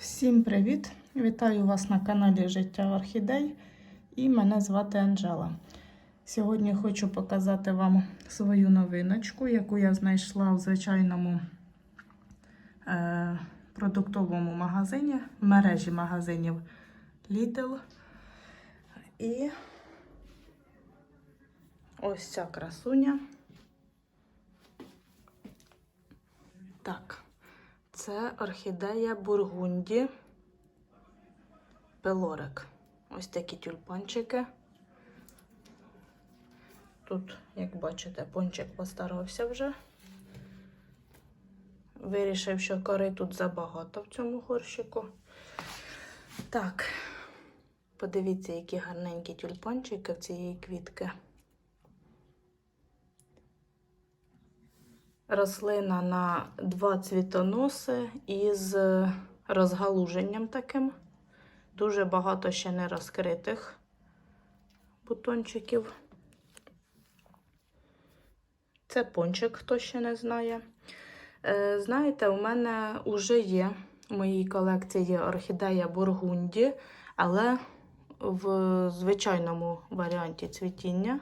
Всім привіт! Вітаю вас на каналі Життя Орхідей і мене звати Анжела. Сьогодні хочу показати вам свою новиночку, яку я знайшла в звичайному е, продуктовому магазині, в мережі магазинів Lidl. І ось ця красуня. Так. Це орхідея Бургунді. Пелорик. Ось такі тюльпанчики. Тут, як бачите, пончик постарався вже. Вирішив, що кори тут забагато в цьому горщику. Так, подивіться, які гарненькі тюльпанчики в цієї квітки. Рослина на два цвітоноси із розгалуженням таким. Дуже багато ще не розкритих бутончиків. Це пончик, хто ще не знає. Е, знаєте, у мене вже є в моїй колекції орхідея Бургунді, але в звичайному варіанті цвітіння.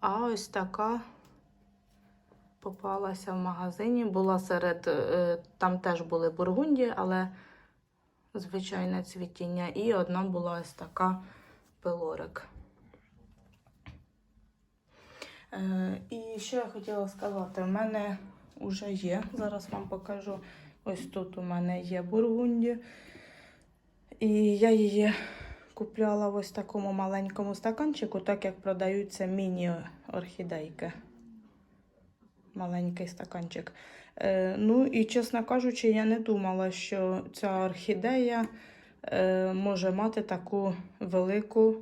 А ось така попалася в магазині. Була серед, е, там теж були бургунді, але звичайне цвітіння. І одна була ось така пилорик. Е, І що я хотіла сказати, у мене вже є, зараз вам покажу. Ось тут у мене є бургунді. І я її купляла в ось такому маленькому стаканчику, так як продаються міні-орхідейки маленький стаканчик. Е, ну і, чесно кажучи, я не думала, що ця орхідея е, може мати таку велику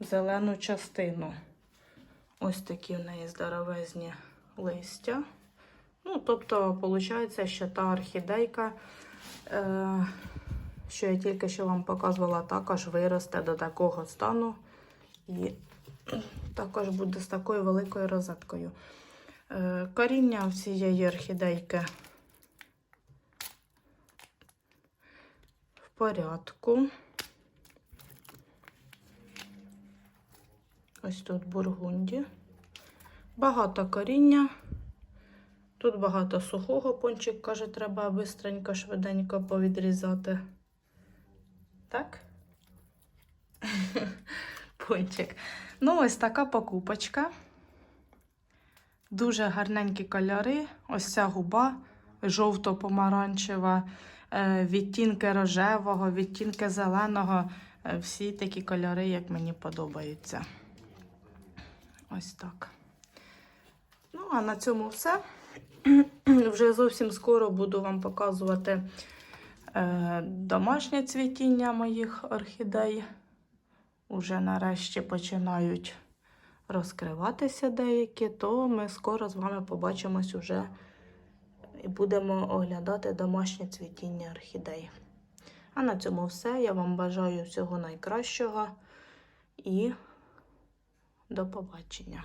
зелену частину. Ось такі в неї здоровезні листя. Ну, тобто, виходить, що та орхідейка, е, що я тільки що вам показувала, також виросте до такого стану і також буде з такою великою розеткою. Е, коріння в цієї орхідейки в порядку. Ось тут бургунді. Багато коріння. Тут багато сухого пончик, каже, треба бистренько, швиденько повідрізати. Так? Пончик. Ну, ось така покупочка. Дуже гарненькі кольори. Ось ця губа жовто-помаранчева, е, відтінки рожевого, відтінки зеленого. Е, всі такі кольори, як мені подобаються. Ось так. Ну, а на цьому все. Вже зовсім скоро буду вам показувати е, домашнє цвітіння моїх орхідей. Уже нарешті починають розкриватися деякі, то ми скоро з вами побачимось уже і будемо оглядати домашнє цвітіння орхідей. А на цьому все. Я вам бажаю всього найкращого і до побачення.